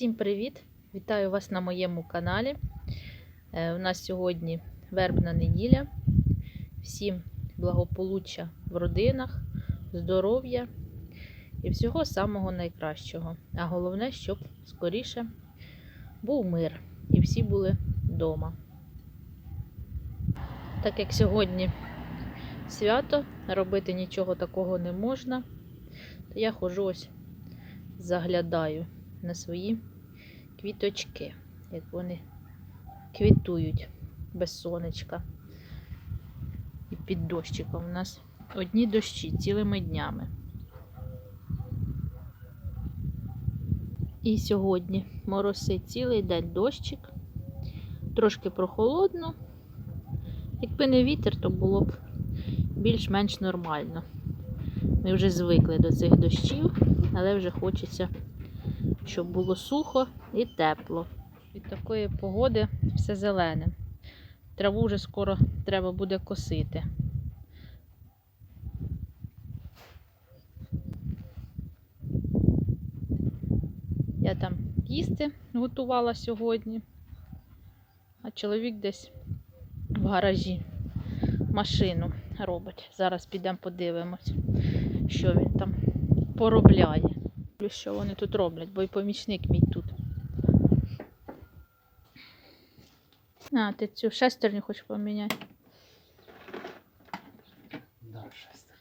Всім привіт! Вітаю вас на моєму каналі. Е, У нас сьогодні вербна неділя. Всім благополуччя в родинах, здоров'я і всього самого найкращого. А головне, щоб скоріше був мир і всі були вдома. Так як сьогодні свято, робити нічого такого не можна, то я ходжу ось заглядаю на свої квіточки, як вони квітують без сонечка. І під дощиком. У нас одні дощі цілими днями. І сьогодні моросить цілий день дощик. Трошки прохолодно. Якби не вітер, то було б більш-менш нормально. Ми вже звикли до цих дощів, але вже хочеться щоб було сухо і тепло. Від такої погоди все зелене. Траву вже скоро треба буде косити. Я там їсти готувала сьогодні, а чоловік десь в гаражі машину робить. Зараз підемо подивимось, що він там поробляє що вони тут роблять, бо й помічник мій тут. А, ти цю шестерню хочеш поміняти? Да, шестерню.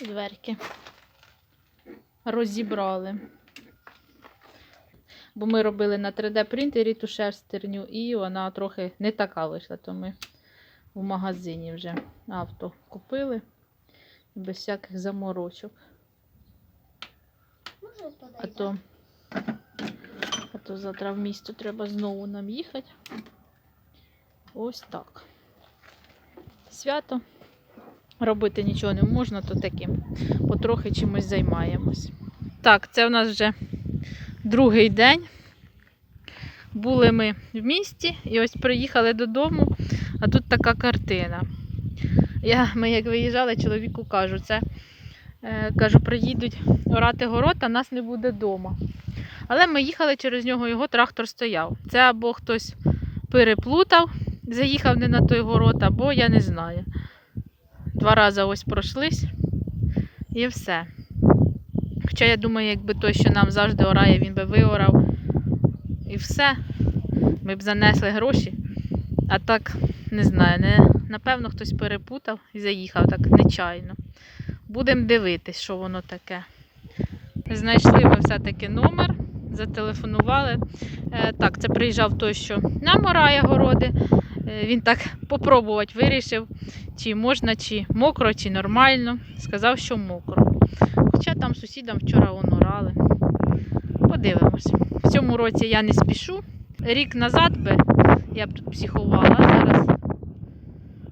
Дверки. Розібрали. Бо ми робили на 3D принтері ту шестерню, і вона трохи не така вийшла, то ми в магазині вже авто купили без всяких заморочок. А то, а то завтра в місто треба знову нам їхати. Ось так. Свято. Робити нічого не можна, то таким потрохи чимось займаємось. Так, це в нас вже другий день. Були ми в місті і ось приїхали додому, а тут така картина. Я, Ми як виїжджали, чоловіку кажу, це е, кажу, приїдуть орати город, а нас не буде вдома. Але ми їхали через нього, його трактор стояв. Це або хтось переплутав, заїхав не на той город, або я не знаю. Два рази ось пройшлись і все. Хоча я думаю, якби той, що нам завжди орає, він би виорав і все. Ми б занесли гроші. А так, не знаю, не, напевно, хтось перепутав і заїхав так нечайно. Будемо дивитись, що воно таке. Знайшли ми все-таки номер, зателефонували. Е, так, це приїжджав той, що нам орає городи. Е, він так попробувати вирішив, чи можна, чи мокро, чи нормально. Сказав, що мокро. Хоча там сусідам вчора воно орали. Подивимось. В цьому році я не спішу. Рік назад би я б тут психувала. Зараз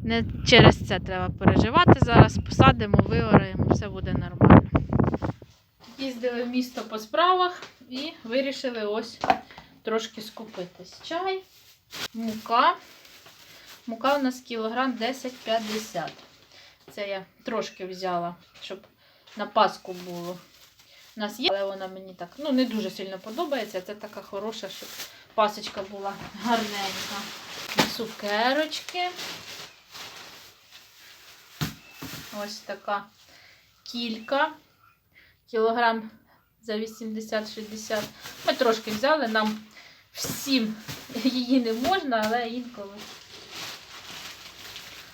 не через це треба переживати. Зараз посадимо, виораємо, все буде нормально. Їздили в місто по справах і вирішили ось трошки скупитись. Чай, мука. Мука у нас кілограм 10,50. Це я трошки взяла, щоб на Пасху було. У нас є, але вона мені так ну, не дуже сильно подобається. Це така хороша, щоб пасочка була гарненька. Цукерочки. Ось така кілька. Кілограм за 80-60. Ми трошки взяли, нам всім її не можна, але інколи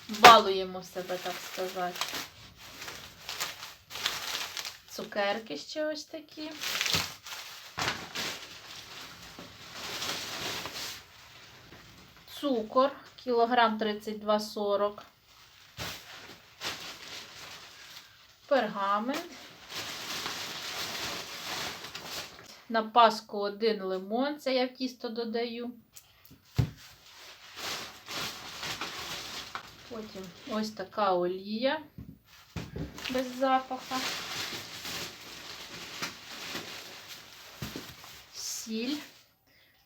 балуємо себе, так сказати. Цукерки ще ось такі. Цукор, кілограм 32,40. Пергамент. На паску один лимон, це я в тісто додаю. Потім ось така олія без запаха. Сіль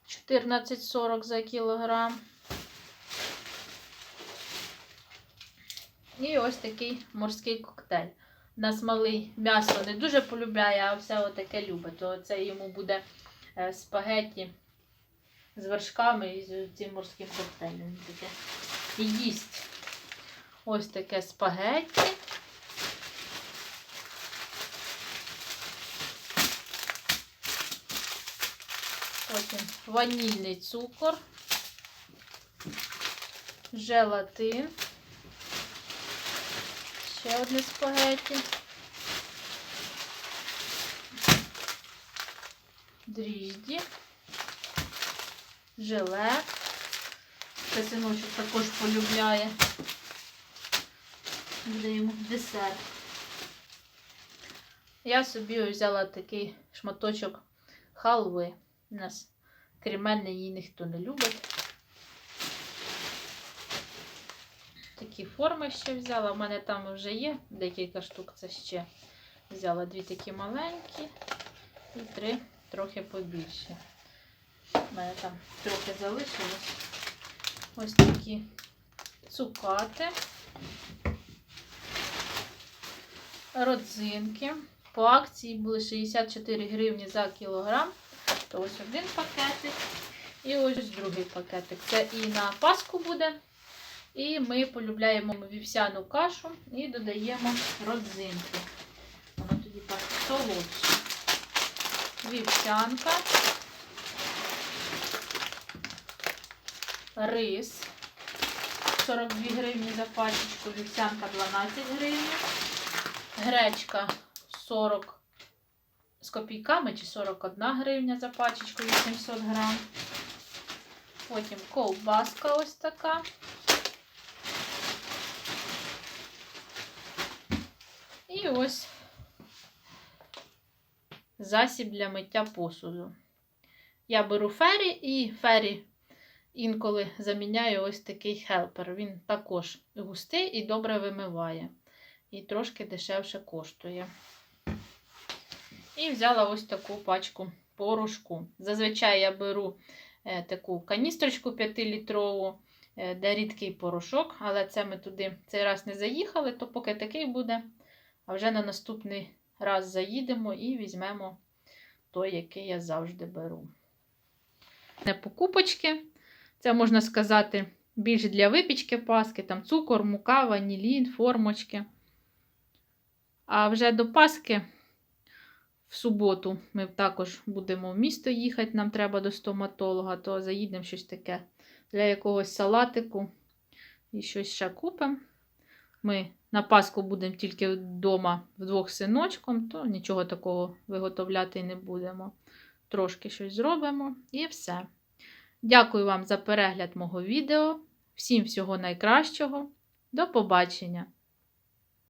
14,40 за кілограм. І ось такий морський коктейль. Нас малий м'ясо не дуже полюбляє, а все таке любить. То це йому буде е, спагетті з вершками і з цим морським коктейлем. Таке. Їсть ось таке спагетті. Потім ванільний цукор, желатин, ще одне спагетті, дріжджі, желе. Це синочок також полюбляє. Йому десерт. Я собі взяла такий шматочок халви. У нас крім мене її ніхто не любить. Такі форми ще взяла. У мене там вже є декілька штук. Це ще взяла дві такі маленькі і три трохи побільші. У мене там трохи залишилось. Ось такі цукати, родзинки. По акції були 64 гривні за кілограм. То ось один пакетик і ось другий пакетик. Це і на Пасху буде. І ми полюбляємо вівсяну кашу і додаємо родзинки. Воно тоді так солодше. Вівсянка. Рис. 42 гривні за пачечку, вівсянка 12 гривень. Гречка 40 з копійками чи 41 гривня за пачечку 800 грам. Потім ковбаска ось така. І ось засіб для миття посуду. Я беру фері і фері інколи заміняю ось такий хелпер. Він також густий і добре вимиває. І трошки дешевше коштує. І взяла ось таку пачку порошку. Зазвичай я беру е, таку каністрочку 5-літрову, е, де рідкий порошок, але це ми туди цей раз не заїхали, то поки такий буде. А вже на наступний раз заїдемо і візьмемо той, який я завжди беру. Не покупочки. Це можна сказати більш для випічки паски, там цукор, мука, ванілін, формочки. А вже до Паски в суботу ми також будемо в місто їхати, нам треба до стоматолога, то заїдемо щось таке для якогось салатику і щось ще купимо. Ми на Пасху будемо тільки вдома вдвох з синочком, то нічого такого виготовляти не будемо. Трошки щось зробимо і все. Дякую вам за перегляд мого відео. Всім всього найкращого. До побачення!